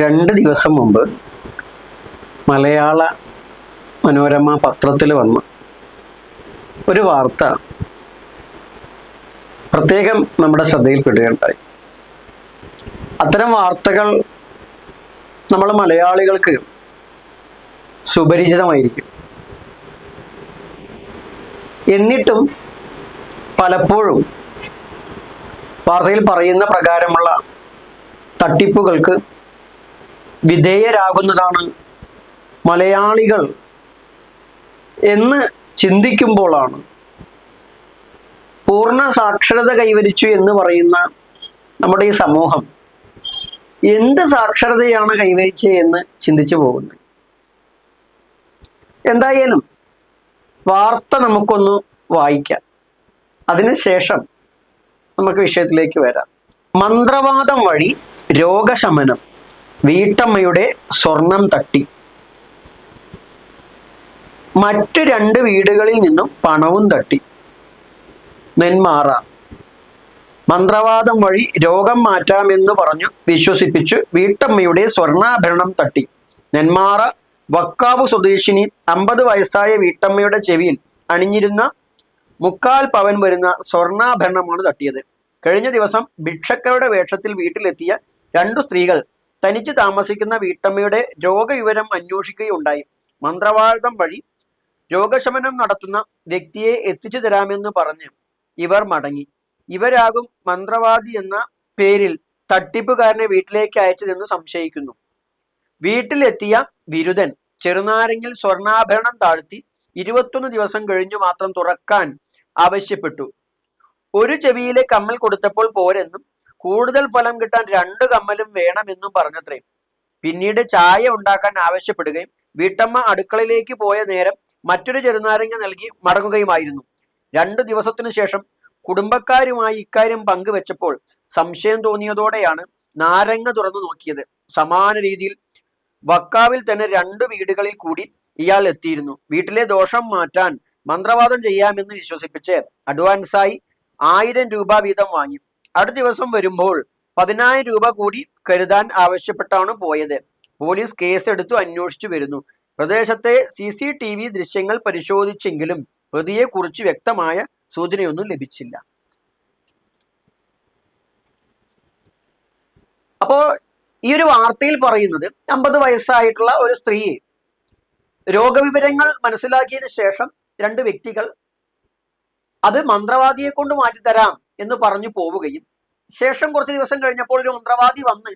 രണ്ട് ദിവസം മുമ്പ് മലയാള മനോരമ പത്രത്തിൽ വന്ന ഒരു വാർത്ത പ്രത്യേകം നമ്മുടെ ശ്രദ്ധയിൽപ്പെടുകയുണ്ടായി. അത്തരം വാർത്തകൾ നമ്മൾ മലയാളികൾക്ക് സുപരിചിതമായിരിക്കും. എന്നിട്ടും പലപ്പോഴും വാർത്തയിൽ പറയുന്ന പ്രകാരമുള്ള തട്ടിപ്പുകൾക്ക് വിധേയരാകുന്നതാണ് മലയാളികൾ എന്ന് ചിന്തിക്കുമ്പോഴാണ് പൂർണ സാക്ഷരത കൈവരിച്ചു എന്ന് പറയുന്ന നമ്മുടെ ഈ സമൂഹം എന്ത് സാക്ഷരതയാണ് കൈവരിച്ചത് എന്ന് ചിന്തിച്ചു പോകുന്നത് എന്തായാലും വാർത്ത നമുക്കൊന്ന് വായിക്കാം. അതിനുശേഷം നമുക്ക് വിഷയത്തിലേക്ക് വരാം. മന്ത്രവാദം വഴി രോഗശമനം. വീട്ടമ്മയുടെ സ്വർണം തട്ടി. മറ്റു രണ്ട് വീടുകളിൽ നിന്നും പണവും തട്ടി. നെന്മാറ. മന്ത്രവാദം വഴി രോഗം മാറ്റാമെന്ന് പറഞ്ഞു വിശ്വസിപ്പിച്ചു വീട്ടമ്മയുടെ സ്വർണാഭരണം തട്ടി. നെന്മാറ വക്കാവ് സ്വദേശിനി അമ്പത് വയസ്സായ വീട്ടമ്മയുടെ ചെവിയിൽ അണിഞ്ഞിരുന്ന മുക്കാൽ പവൻ വരുന്ന സ്വർണാഭരണമാണ് തട്ടിയത്. കഴിഞ്ഞ ദിവസം ഭിക്ഷക്കരുടെ വേഷത്തിൽ വീട്ടിലെത്തിയ രണ്ടു സ്ത്രീകൾ തനിച്ച് താമസിക്കുന്ന വീട്ടമ്മയുടെ രോഗവിവരം അന്വേഷിക്കുകയുണ്ടായി. മന്ത്രവാദം വഴി രോഗശമനം നടത്തുന്ന വ്യക്തിയെ എത്തിച്ചു തരാമെന്ന് പറഞ്ഞ് ഇവർ മടങ്ങി. ഇവരാകും മന്ത്രവാദി എന്ന പേരിൽ തട്ടിപ്പുകാരനെ വീട്ടിലേക്ക് അയച്ചതെന്ന് സംശയിക്കുന്നു. വീട്ടിലെത്തിയ വിരുദൻ ചെറുനാരങ്ങിൽ സ്വർണാഭരണം താഴ്ത്തി ഇരുപത്തൊന്ന് ദിവസം കഴിഞ്ഞു മാത്രം തുറക്കാൻ ആവശ്യപ്പെട്ടു. ഒരു ചെവിയിലെ കമ്മൽ കൊടുത്തപ്പോൾ പോരെന്നും കൂടുതൽ ഫലം കിട്ടാൻ രണ്ട് കമ്മലും വേണമെന്നും പറഞ്ഞത്രേ. പിന്നീട് ചായ ഉണ്ടാക്കാൻ ആവശ്യപ്പെടുകയും വീട്ടമ്മ അടുക്കളയിലേക്ക് പോയ നേരം മറ്റൊരു ചെറുനാരങ്ങ നൽകി മടങ്ങുകയുമായിരുന്നു. രണ്ടു ദിവസത്തിനു ശേഷം കുടുംബക്കാരുമായി ഇക്കാര്യം പങ്കുവെച്ചപ്പോൾ സംശയം തോന്നിയതോടെയാണ് നാരങ്ങ തുറന്നു നോക്കിയത്. സമാന രീതിയിൽ വക്കാവിൽ തന്നെ രണ്ടു വീടുകളിൽ കൂടി ഇയാൾ എത്തിയിരുന്നു. വീട്ടിലെ ദോഷം മാറ്റാൻ മന്ത്രവാദം ചെയ്യാമെന്ന് വിശ്വസിപ്പിച്ച് അഡ്വാൻസായി ആയിരം രൂപ വീതം വാങ്ങി. അടുത്ത ദിവസം വരുമ്പോൾ പതിനായിരം രൂപ കൂടി കരുതാൻ ആവശ്യപ്പെട്ടാണ് പോയത്. പോലീസ് കേസെടുത്തു അന്വേഷിച്ചു വരുന്നു. പ്രദേശത്തെ സി സി ടി വി ദൃശ്യങ്ങൾ പരിശോധിച്ചെങ്കിലും പ്രതിയെ കുറിച്ച് വ്യക്തമായ സൂചനയൊന്നും ലഭിച്ചില്ല. അപ്പോ ഈ ഒരു വാർത്തയിൽ പറയുന്നത് അമ്പത് വയസ്സായിട്ടുള്ള ഒരു സ്ത്രീ രോഗവിവരങ്ങൾ മനസ്സിലാക്കിയതിനു ശേഷം രണ്ട് വ്യക്തികൾ അത് മന്ത്രവാദിയെ കൊണ്ട് മാറ്റിത്തരാം എന്ന് പറഞ്ഞു പോവുകയും ശേഷം കുറച്ച് ദിവസം കഴിഞ്ഞപ്പോൾ ഒരു മന്ത്രവാദി വന്ന്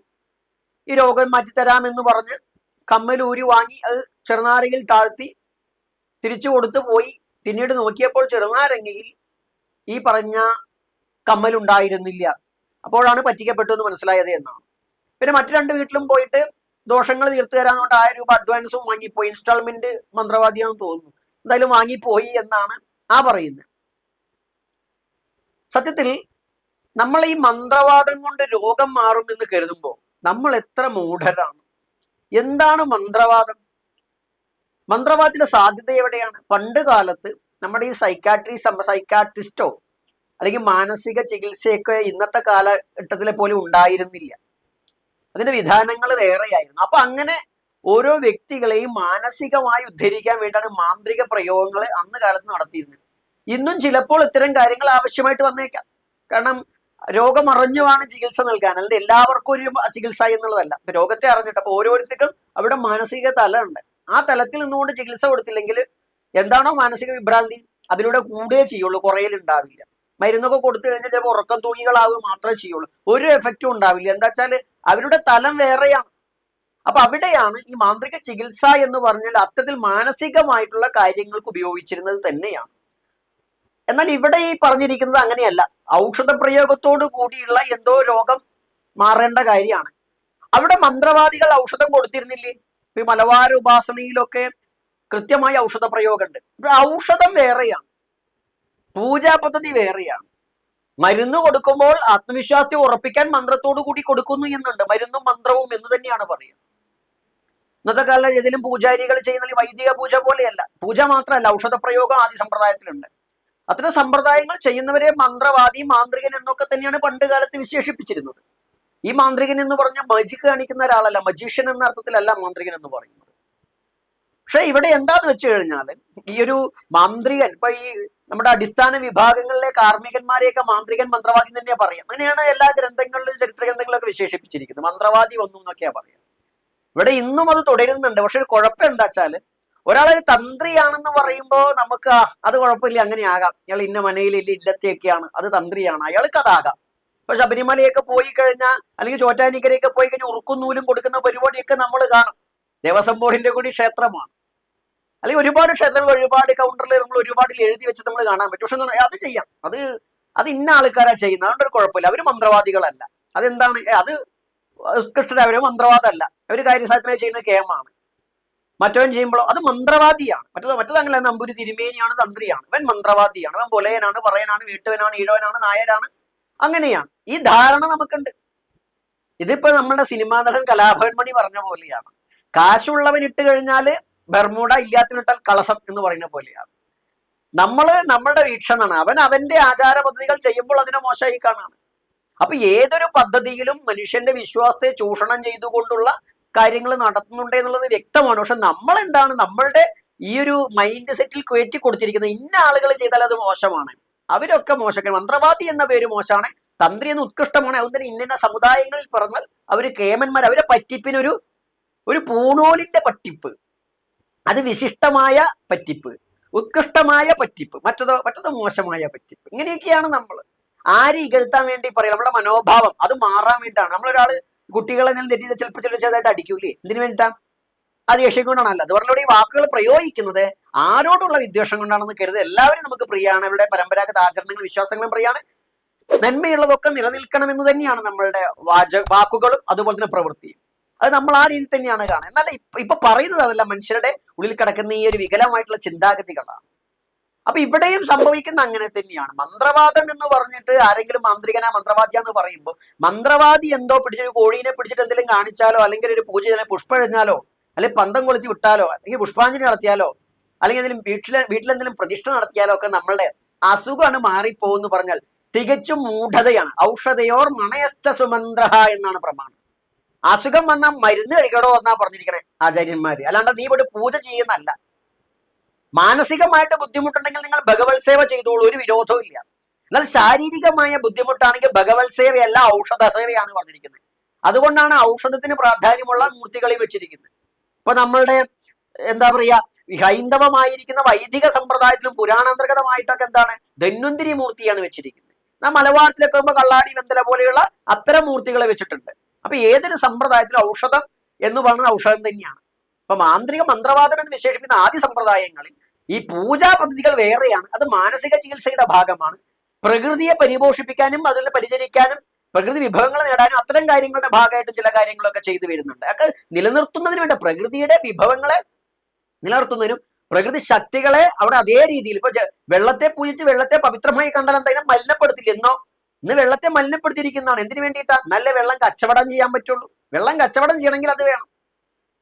ഈ രോഗം മാറ്റിത്തരാമെന്ന് പറഞ്ഞ് കമ്മലൂരി വാങ്ങി അത് ചെറുനാരങ്ങയിൽ താഴ്ത്തി തിരിച്ചു കൊടുത്തു പോയി. പിന്നീട് നോക്കിയപ്പോൾ ചെറുനാരങ്ങയിൽ ഈ പറഞ്ഞ കമ്മലുണ്ടായിരുന്നില്ല അപ്പോഴാണ് പറ്റിക്കപ്പെട്ടു എന്ന് മനസ്സിലായത് എന്നാണ്. പിന്നെ മറ്റു രണ്ട് വീട്ടിലും പോയിട്ട് ദോഷങ്ങൾ തീർത്തു തരാൻ കൊണ്ട് ആയിരം രൂപ അഡ്വാൻസും വാങ്ങിപ്പോയി. ഇൻസ്റ്റാൾമെന്റ് മന്ത്രവാദിയാണെന്ന് തോന്നുന്നു. എന്തായാലും വാങ്ങിപ്പോയി എന്നാണ് ആ പറയുന്നത്. സത്യത്തിൽ നമ്മൾ ഈ മന്ത്രവാദം കൊണ്ട് രോഗം മാറും എന്ന് കരുതുമ്പോൾ നമ്മൾ എത്ര മൂഢരാണ്? എന്താണ് മന്ത്രവാദം? മന്ത്രവാദത്തിന്റെ സാധ്യത എവിടെയാണ്? പണ്ട് കാലത്ത് നമ്മുടെ ഈ സൈക്കാട്രി സൈക്കാട്രിസ്റ്റോ അല്ലെങ്കിൽ മാനസിക ചികിത്സയൊക്കെ ഇന്നത്തെ കാലഘട്ടത്തിലെ പോലെ ഉണ്ടായിരുന്നില്ല. അതിന്റെ വിധാനങ്ങൾ വേറെയായിരുന്നു. അപ്പൊ അങ്ങനെ ഓരോ വ്യക്തികളെയും മാനസികമായി ഉദ്ധരിക്കാൻ വേണ്ടിയാണ് മാന്ത്രിക പ്രയോഗങ്ങൾ അന്ന് കാലത്ത് നടത്തിയിരുന്നത്. ഇന്നും ചിലപ്പോൾ ഇത്തരം കാര്യങ്ങൾ ആവശ്യമായിട്ട് വന്നേക്കാം. കാരണം രോഗം അറിഞ്ഞുമാണ് ചികിത്സ നൽകാൻ. അല്ലാതെ എല്ലാവർക്കും ഒരു ചികിത്സ എന്നുള്ളതല്ല. രോഗത്തെ അറിഞ്ഞിട്ട് അപ്പൊ ഓരോരുത്തർക്കും അവിടെ മാനസിക തലമുണ്ട് ആ തലത്തിൽ നിന്നുകൊണ്ട് ചികിത്സ കൊടുത്തില്ലെങ്കിൽ എന്താണോ മാനസിക വിഭ്രാന്തി? അതിലൂടെ കൂടേ ചെയ്യുള്ളൂ. കുറയലുണ്ടാവില്ല മരുന്നൊക്കെ കൊടുത്തു കഴിഞ്ഞാൽ ചിലപ്പോൾ ഉറക്കം തൂങ്ങികളാവുക മാത്രമേ ചെയ്യുള്ളൂ. ഒരു എഫക്റ്റും ഉണ്ടാവില്ല. എന്താ വെച്ചാൽ അവരുടെ തലം വേറെയാണ്. അപ്പൊ അവിടെയാണ് ഈ മാന്ത്രിക ചികിത്സ എന്ന് പറഞ്ഞാൽ അത്തരത്തിൽ മാനസികമായിട്ടുള്ള കാര്യങ്ങൾക്ക് ഉപയോഗിച്ചിരുന്നത് തന്നെയാണ്. എന്നാൽ ഇവിടെ ഈ പറഞ്ഞിരിക്കുന്നത് അങ്ങനെയല്ല. ഔഷധ പ്രയോഗത്തോട് കൂടിയുള്ള എന്തോ രോഗം മാറേണ്ട കാര്യമാണ്. അവിടെ മന്ത്രവാദികൾ ഔഷധം കൊടുത്തിരുന്നില്ലേ? ഈ മലബാര ഉപാസനയിലൊക്കെ കൃത്യമായ ഔഷധ പ്രയോഗമുണ്ട് ഔഷധം വേറെയാണ്. പൂജാ പദ്ധതി വേറെയാണ്. മരുന്ന് കൊടുക്കുമ്പോൾ ആത്മവിശ്വാസത്തെ ഉറപ്പിക്കാൻ മന്ത്രത്തോടു കൂടി കൊടുക്കുന്നു എന്നുണ്ട്. മരുന്നും മന്ത്രവും എന്ന് തന്നെയാണ് പറയുന്നത്. ഇന്നത്തെ കാലത്ത് ഏതെങ്കിലും പൂജാരികൾ ചെയ്യുന്ന വൈദിക പൂജ പോലെയല്ല. പൂജ മാത്രമല്ല ഔഷധ പ്രയോഗം ആദ്യ സമ്പ്രദായത്തിലുണ്ട്. അത്തരം സമ്പ്രദായങ്ങൾ ചെയ്യുന്നവരെ മന്ത്രവാദി മാന്ത്രികൻ എന്നൊക്കെ തന്നെയാണ് പണ്ട് കാലത്ത് വിശേഷിപ്പിച്ചിരുന്നത്. ഈ മാന്ത്രികൻ എന്ന് പറഞ്ഞ മജിക്ക് കാണിക്കുന്ന ഒരാളല്ല മജീഷ്യൻ എന്ന അർത്ഥത്തിലല്ല മാന്ത്രികൻ എന്ന് പറയുന്നത്. പക്ഷെ ഇവിടെ എന്താന്ന് വെച്ച് കഴിഞ്ഞാൽ ഈ ഒരു മാന്ത്രികൻ ഇപ്പൊ ഈ നമ്മുടെ അടിസ്ഥാന വിഭാഗങ്ങളിലെ കാർമ്മികന്മാരെയൊക്കെ മാന്ത്രികൻ മന്ത്രവാദി തന്നെ പറയാം. അങ്ങനെയാണ് എല്ലാ ഗ്രന്ഥങ്ങളിലും ചരിത്ര ഗ്രന്ഥങ്ങളൊക്കെ വിശേഷിപ്പിച്ചിരിക്കുന്നത്. മന്ത്രവാദി വന്നു എന്നൊക്കെയാ പറയാം. ഇവിടെ ഇന്നും അത് തുടരുന്നുണ്ട്. പക്ഷെ ഒരു കുഴപ്പം എന്താ വെച്ചാൽ ഒരാളൊരു തന്ത്രിയാണെന്ന് പറയുമ്പോ നമുക്ക് അത് കുഴപ്പമില്ല അങ്ങനെ ഇയാൾ ഇന്ന മനയിൽ ഇല്ല ഇല്ലത്തെയൊക്കെയാണ്. അത് തന്ത്രിയാണ്. അയാൾക്ക് അതാകാം. ഇപ്പൊ ശബരിമലയൊക്കെ പോയി കഴിഞ്ഞാൽ അല്ലെങ്കിൽ ചോറ്റാനിക്കരയൊക്കെ പോയി കഴിഞ്ഞാൽ ഉറുക്കുന്നൂലും കൊടുക്കുന്ന പരിപാടിയൊക്കെ നമ്മൾ കാണും. ദേവസ്വം ബോർഡിന്റെ കൂടി ക്ഷേത്രമാണ്. അല്ലെങ്കിൽ ഒരുപാട് ക്ഷേത്രങ്ങൾ ഒരുപാട് കൗണ്ടറിൽ നമ്മൾ ഒരുപാട് എഴുതി വെച്ച് നമ്മൾ കാണാൻ പറ്റും. പക്ഷെ അത് ചെയ്യാം. അത് അത് ഇന്ന ആൾക്കാരാ ചെയ്യുന്നത്? അതുകൊണ്ട് ഒരു കുഴപ്പമില്ല. അവർ മന്ത്രവാദികളല്ല. അതെന്താണ്? അത് കൃഷ്ണൻ അവർ മന്ത്രവാദമല്ല. അവർ കാര്യസാധന ചെയ്യുന്ന കേമാണ്. മറ്റവൻ ചെയ്യുമ്പോഴോ അത് മന്ത്രവാദിയാണ്. മറ്റത് മറ്റത് അങ്ങനെ നമ്പൂരി തിരുമേനിയാണ് തന്ത്രിയാണ്. ഇവൻ മന്ത്രവാദിയാണ്. ഇവൻ പൊലയനാണ് പറയനാണ് വീട്ടുവനാണ് ഈഴവനാണ് നായരാണ്. അങ്ങനെയാണ്. ഈ ധാരണ നമുക്കുണ്ട്. ഇതിപ്പോ നമ്മുടെ സിനിമാ നടൻ കലാഭവൻ മണി പറഞ്ഞ പോലെയാണ്. കാശുള്ളവൻ ഇട്ട് കഴിഞ്ഞാൽ ബർമൂഡ ഇല്ലാത്തവനിട്ടാൽ കളസം എന്ന് പറയുന്ന പോലെയാണ്. നമ്മൾ നമ്മുടെ വീക്ഷണമാണ്. അവൻ അവന്റെ ആചാര പദ്ധതികൾ ചെയ്യുമ്പോൾ അതിനെ മോശമായി കാണാണ് അപ്പൊ ഏതൊരു പദ്ധതിയിലും മനുഷ്യന്റെ വിശ്വാസത്തെ ചൂഷണം ചെയ്തുകൊണ്ടുള്ള കാര്യങ്ങൾ നടത്തുന്നുണ്ട് എന്നുള്ളത് വ്യക്തമാണ്. പക്ഷെ നമ്മൾ എന്താണ് നമ്മളുടെ ഈ ഒരു മൈൻഡ് സെറ്റിൽ കയറ്റി കൊടുത്തിരിക്കുന്നത് ഇന്ന ആളുകൾ ചെയ്താൽ അത് മോശമാണ്. അവരൊക്കെ മോശക്കാണ് മന്ത്രവാദി എന്ന പേര് മോശമാണ്. തന്ത്രി എന്ന് ഉത്കൃഷ്ടമാണ്. അതുകൊണ്ട് തന്നെ ഇന്ന സമുദായങ്ങളിൽ പറഞ്ഞാൽ അവർ കേമന്മാർ അവരെ പറ്റിപ്പിനൊരു ഒരു പൂണോലിന്റെ പറ്റിപ്പ്. അത് വിശിഷ്ടമായ പറ്റിപ്പ്. ഉത്കൃഷ്ടമായ പറ്റിപ്പ്. മറ്റതോ മറ്റതോ മോശമായ പറ്റിപ്പ്. ഇങ്ങനെയൊക്കെയാണ് നമ്മൾ. ആര് ഇകഴ്ത്താൻ വേണ്ടി പറയുക നമ്മുടെ മനോഭാവം. അത് മാറാൻ വേണ്ടിയിട്ടാണ് നമ്മളൊരാൾ കുട്ടികളെ ഞാൻ തെറ്റി ചിലപ്പോൾ ചില ചെറുതായിട്ട് അടിക്കൂലേ എന്തിനു വേണ്ടിട്ടാ? അത് യക്ഷം കൊണ്ടാണല്ല അതുപോലെ ഈ വാക്കുകൾ പ്രയോഗിക്കുന്നത് ആരോടുള്ള വിദ്വേഷം കൊണ്ടാണെന്ന് കരുത്. എല്ലാവരും നമുക്ക് പ്രിയാണ് അവരുടെ പരമ്പരാഗത ആചരണങ്ങളും വിശ്വാസങ്ങളും പ്രിയാണ് നന്മയുള്ളതൊക്കെ നിലനിൽക്കണം എന്ന് തന്നെയാണ് നമ്മളുടെ വാച വാക്കുകളും അതുപോലെ തന്നെ പ്രവൃത്തിയും. അത് നമ്മൾ ആ രീതിയിൽ തന്നെയാണ് കാണുന്നത്. എന്നാൽ ഇപ്പൊ പറയുന്നത് അതല്ല മനുഷ്യരുടെ ഉള്ളിൽ കിടക്കുന്ന ഈ ഒരു വികലമായിട്ടുള്ള ചിന്താഗതികളാണ്. അപ്പൊ ഇവിടെയും സംഭവിക്കുന്ന അങ്ങനെ തന്നെയാണ്. മന്ത്രവാദം എന്ന് പറഞ്ഞിട്ട് ആരെങ്കിലും മാന്ത്രികനാ മന്ത്രവാദിയ എന്ന് പറയുമ്പോൾ മന്ത്രവാദി എന്തോ പിടിച്ചൊരു കോഴീനെ പിടിച്ചിട്ട് എന്തെങ്കിലും കാണിച്ചാലോ അല്ലെങ്കിൽ ഒരു പൂജ ചെയ്താലോ പുഷ്പം അല്ലെങ്കിൽ പന്തം കൊളുത്തി വിട്ടാലോ അല്ലെങ്കിൽ പുഷ്പാഞ്ജലി നടത്തിയാലോ അല്ലെങ്കിൽ എന്തെങ്കിലും വീട്ടിലെ വീട്ടിലെന്തെങ്കിലും പ്രതിഷ്ഠ നടത്തിയാലോ ഒക്കെ നമ്മളുടെ അസുഖമാണ് മാറിപ്പോകുന്നു പറഞ്ഞാൽ തികച്ചും മൂഢതയാണ്. ഔഷധയോർ മണയസ്ഥ സുമന്ത്ര എന്നാണ് പ്രമാണം. അസുഖം വന്നാൽ മരുന്ന് കഴിക്കണോ എന്നാ പറഞ്ഞിരിക്കണേ ആചാര്യന്മാര്. അല്ലാണ്ട് നീ ഇവിടെ പൂജ ചെയ്യുന്നല്ല മാനസികമായിട്ട് ബുദ്ധിമുട്ടുണ്ടെങ്കിൽ നിങ്ങൾ ഭഗവത് സേവ ചെയ്തോളൂ ഒരു വിരോധവും ഇല്ല. എന്നാൽ ശാരീരികമായ ബുദ്ധിമുട്ടാണെങ്കിൽ ഭഗവത് സേവയല്ല ഔഷധ സേവയാണ് പറഞ്ഞിരിക്കുന്നത്. അതുകൊണ്ടാണ് ഔഷധത്തിന് പ്രാധാന്യമുള്ള മൂർത്തികളിൽ വെച്ചിരിക്കുന്നത്. ഇപ്പൊ നമ്മളുടെ എന്താ പറയാ ഹൈന്ദവമായിരിക്കുന്ന വൈദിക സമ്പ്രദായത്തിലും പുരാണാന്തർഗതമായിട്ടൊക്കെ എന്താണ് ധന്വന്തിരി മൂർത്തിയാണ് വെച്ചിരിക്കുന്നത്. നാം മലബാറിലൊക്കെ വരുമ്പോൾ കള്ളാടി വെന്തല പോലെയുള്ള അത്തരം മൂർത്തികളെ വെച്ചിട്ടുണ്ട്. അപ്പൊ ഏതൊരു സമ്പ്രദായത്തിലും ഔഷധം എന്ന് പറയുന്നത് ഔഷധം തന്നെയാണ്. ഇപ്പൊ മാന്ത്രിക മന്ത്രവാദം എന്ന് വിശേഷിപ്പിക്കുന്ന ആദ്യ സമ്പ്രദായങ്ങളിൽ ഈ പൂജാ പദ്ധതികൾ വേറെയാണ്. അത് മാനസിക ചികിത്സയുടെ ഭാഗമാണ്. പ്രകൃതിയെ പരിപോഷിപ്പിക്കാനും അതിനെ പരിചരിക്കാനും പ്രകൃതി വിഭവങ്ങൾ നേടാനും അത്തരം കാര്യങ്ങളുടെ ഭാഗമായിട്ട് ചില കാര്യങ്ങളൊക്കെ ചെയ്തു വരുന്നുണ്ട്. അതൊക്കെ നിലനിർത്തുന്നതിന് വേണ്ട പ്രകൃതിയുടെ വിഭവങ്ങളെ നിലനിർത്തുന്നതിനും പ്രകൃതി ശക്തികളെ അവിടെ അതേ രീതിയിൽ ഇപ്പൊ വെള്ളത്തെ പൂജിച്ച് വെള്ളത്തെ പവിത്രമായി കണ്ടാൽ എന്തായാലും മലിനപ്പെടുത്തില്ല? എന്നോ? ഇന്ന് വെള്ളത്തെ മലിനപ്പെടുത്തിയിരിക്കുന്നതാണ്. എന്തിനു വേണ്ടിയിട്ടാ? നല്ല വെള്ളം കച്ചവടം ചെയ്യാൻ പറ്റുള്ളൂ. വെള്ളം കച്ചവടം ചെയ്യണമെങ്കിൽ അത് വേണം.